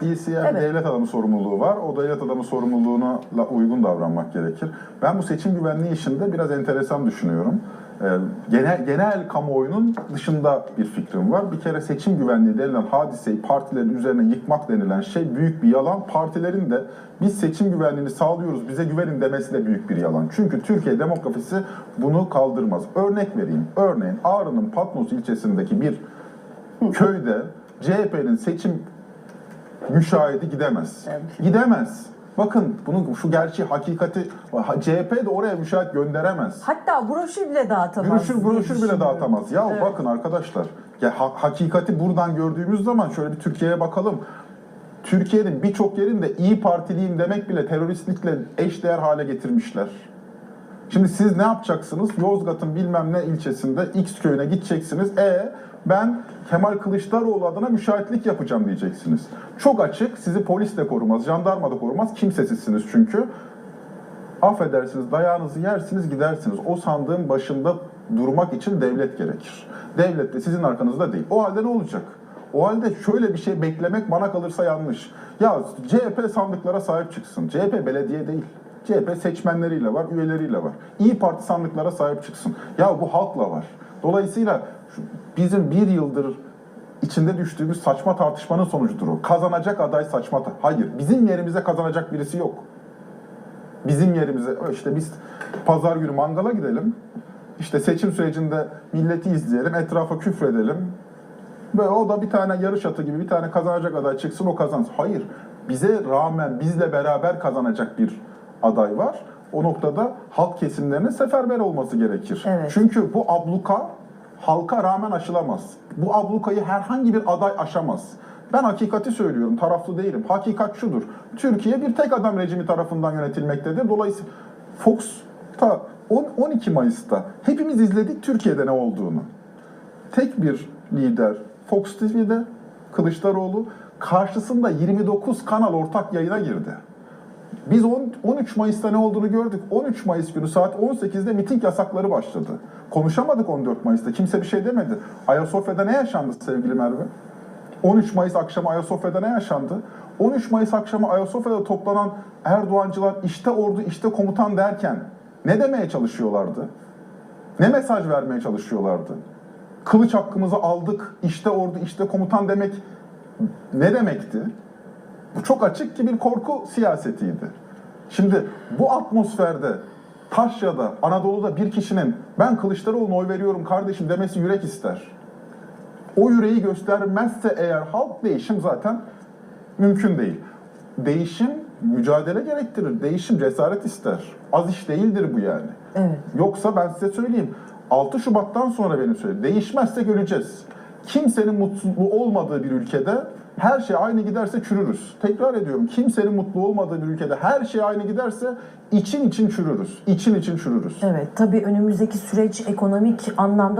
DC'ye Evet. devlet adamı sorumluluğu var. O devlet adamı sorumluluğuna uygun davranmak gerekir. Ben bu seçim güvenliği işinde biraz enteresan düşünüyorum. Ee, genel genel kamuoyunun dışında bir fikrim var. Bir kere seçim güvenliği denilen hadiseyi partilerin üzerine yıkmak denilen şey büyük bir yalan. Partilerin de biz seçim güvenliğini sağlıyoruz bize güvenin demesi de büyük bir yalan. Çünkü Türkiye demografisi bunu kaldırmaz. Örnek vereyim. Örneğin Ağrı'nın Patnos ilçesindeki bir köyde CHP'nin seçim müşahidi gidemez. Evet. Gidemez. Bakın bunun şu gerçeği, hakikati ha- CHP de oraya müşahit gönderemez. Hatta broşür bile dağıtamaz. Broşür broşür bile dağıtamaz. Ya Evet. bakın arkadaşlar, ya ha- hakikati buradan gördüğümüz zaman şöyle bir Türkiye'ye bakalım. Türkiye'nin birçok yerinde iyi Partiliyim demek bile teröristlikle eşdeğer hale getirmişler. Şimdi siz ne yapacaksınız? Yozgat'ın bilmem ne ilçesinde X köyüne gideceksiniz. E ben Kemal Kılıçdaroğlu adına müşahitlik yapacağım diyeceksiniz. Çok açık. Sizi polis de korumaz, jandarma da korumaz. Kimsesizsiniz çünkü. Affedersiniz dayağınızı yersiniz gidersiniz. O sandığın başında durmak için devlet gerekir. Devlet de sizin arkanızda değil. O halde ne olacak? O halde şöyle bir şey beklemek bana kalırsa yanlış. Ya CHP sandıklara sahip çıksın. CHP belediye değil. CHP seçmenleriyle var, üyeleriyle var. İyi Parti sandıklara sahip çıksın. Ya bu halkla var. Dolayısıyla bizim bir yıldır içinde düştüğümüz saçma tartışmanın sonucudur o. Kazanacak aday saçma. Hayır, bizim yerimize kazanacak birisi yok bizim yerimize işte biz pazar günü mangala gidelim. İşte seçim sürecinde milleti izleyelim, etrafa küfredelim. Ve o da bir tane yarış atı gibi bir tane kazanacak aday çıksın o kazansın. Hayır. Bize rağmen bizle beraber kazanacak bir aday var. O noktada halk kesimlerinin seferber olması gerekir. Evet. Çünkü bu abluka halka rağmen aşılamaz. Bu ablukayı herhangi bir aday aşamaz. Ben hakikati söylüyorum, taraflı değilim. Hakikat şudur. Türkiye bir tek adam rejimi tarafından yönetilmektedir. Dolayısıyla Fox'ta on- 12 Mayıs'ta hepimiz izledik Türkiye'de ne olduğunu. Tek bir lider Fox TV'de Kılıçdaroğlu karşısında 29 kanal ortak yayına girdi. Biz on- 13 Mayıs'ta ne olduğunu gördük. 13 Mayıs günü saat 18'de miting yasakları başladı. Konuşamadık 14 Mayıs'ta. Kimse bir şey demedi. Ayasofya'da ne yaşandı sevgili Merve? 13 Mayıs akşamı Ayasofya'da ne yaşandı? 13 Mayıs akşamı Ayasofya'da toplanan Erdoğancılar işte ordu işte komutan derken ne demeye çalışıyorlardı? Ne mesaj vermeye çalışıyorlardı? Kılıç hakkımızı aldık, işte ordu, işte komutan demek ne demekti? Bu çok açık ki bir korku siyasetiydi. Şimdi bu atmosferde Taşya'da, Anadolu'da bir kişinin ben Kılıçdaroğlu'na oy veriyorum kardeşim demesi yürek ister. O yüreği göstermezse eğer halk değişim zaten mümkün değil. Değişim mücadele gerektirir. Değişim cesaret ister. Az iş değildir bu yani. Evet. Yoksa ben size söyleyeyim. 6 Şubat'tan sonra benim söyleyeyim. Değişmezse göreceğiz. Kimsenin mutlu olmadığı bir ülkede her şey aynı giderse çürürüz. Tekrar ediyorum. Kimsenin mutlu olmadığı bir ülkede her şey aynı giderse için için çürürüz. İçin için çürürüz. Evet. Tabii önümüzdeki süreç ekonomik anlamda